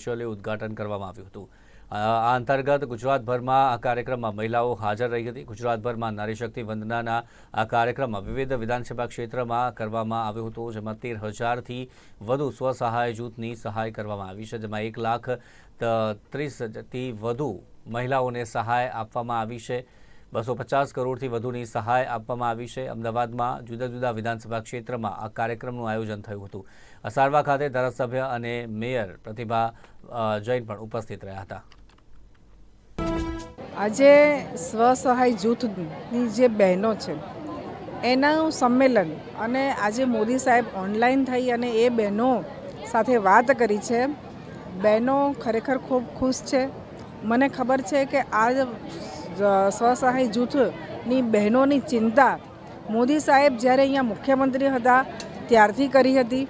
Virtually ઉદ્ઘાટન કરવામાં આવ્યું હતું. આ અંતર્ગત ગુજરાતભરમાં આ કાર્યક્રમમાં મહિલાઓ હાજર રહી હતી. ગુજરાતભરમાં નારી શક્તિ વંદનાના આ કાર્યક્રમમાં વિવિધ વિધાનસભા ક્ષેત્રમાં કરવામાં આવ્યું હતું, જેમાં તેર હજારથી વધુ સ્વસહાય જૂથની સહાય કરવામાં આવી છે, જેમાં એક લાખ ત- ત્રીસથી વધુ મહિલાઓને સહાય આપવામાં આવી છે. બસો પચાસ કરોડથી વધુની સહાય આપવામાં આવી છે. અમદાવાદમાં જુદા જુદા વિધાનસભા ક્ષેત્રમાં આ કાર્યક્રમનું આયોજન થયું હતું. અસારવા ખાતે ધારાસભ્ય અને મેયર પ્રતિભા જૈન પણ ઉપસ્થિત રહ્યા હતા. આજે સ્વસહાય જૂથની જે બહેનો છે, એનું સંમેલન અને આજે મોદી સાહેબ ઓનલાઈન થઈ અને એ બહેનો સાથે વાત કરી છે. બહેનો ખરેખર ખૂબ ખુશ છે. મને ખબર છે કે આ સ્વસહાય જૂથની બહેનોની ચિંતા. મોદી સાહેબ જ્યારે અહીંયા મુખ્યમંત્રી હતા ત્યારથી કરી હતી.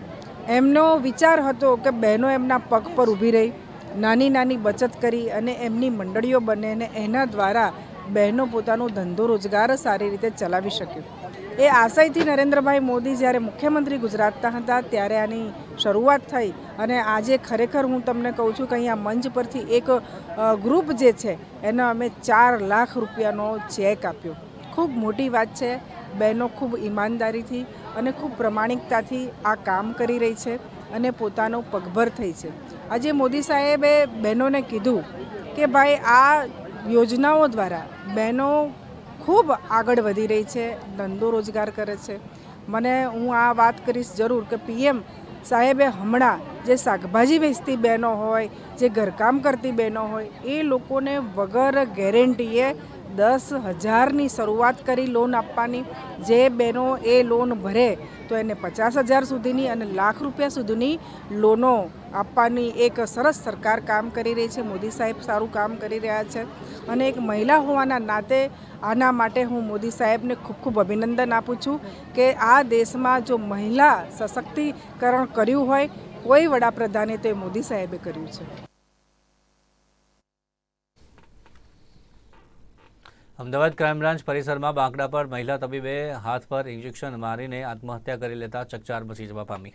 એમનો વિચાર હતો કે બહેનો એમના પગ પર ઊભી રહી, નાની નાની બચત કરી અને એમની મંડળીઓ બને અને એના દ્વારા બહેનો પોતાનો ધંધો રોજગાર સારી રીતે ચલાવી શકે. એ આશયથી નરેન્દ્રભાઈ મોદી જ્યારે મુખ્યમંત્રી ગુજરાતના હતા ત્યારે આની શરૂઆત થઈ અને આજે ખરેખર હું તમને કહું છું કે અહીંયા મંચ પરથી એક ગ્રુપ જે છે, એને અમે ચાર લાખ રૂપિયાનો ચેક આપ્યો. ખૂબ મોટી વાત છે, બહેનો ખૂબ ઈમાનદારીથી અને ખૂબ પ્રમાણિકતાથી આ કામ કરી રહી છે અને પોતાનો પગભર થઈ છે. આજે મોદી સાહેબે બહેનોને કીધું કે ભાઈ આ યોજનાઓ દ્વારા બહેનો ખૂબ આગળ વધી રહી છે, ધંધો રોજગાર કરે છે. મને હું આ વાત કરીશ જરૂર કે પીએમ સાહેબે હમણાં જે શાકભાજી વેચતી બહેનો હોય, જે ઘરકામ કરતી બહેનો હોય, એ લોકોને વગર ગેરંટીએ દસ હજારની શરૂઆત કરી લોન આપવાની. જે બહેનો એ લોન ભરે તો એને પચાસ હજાર સુધીની અને લાખ રૂપિયા સુધીની લોનો આપવાની એક સરસ સરકાર કામ કરી રહી છે. મોદી સાહેબ સારું કામ કરી રહ્યા છે. અને એક મહિલા હોવાના નાતે આના માટે હું મોદી સાહેબને ખૂબ ખૂબ અભિનંદન આપું છું કે આ દેશમાં જો મહિલા સશક્તિકરણ કર્યું હોય, કોઈ વડાપ્રધાને તો એ મોદી સાહેબે કર્યું છે. અમદાવાદ ક્રાઇમ બ્રાન્ચ પરિસરમાં બાંકડા પર મહિલા તબીબે હાથ પર ઇન્જેક્શન મારીને આત્મહત્યા કરી લેતા ચકચાર મચી જવા પામી.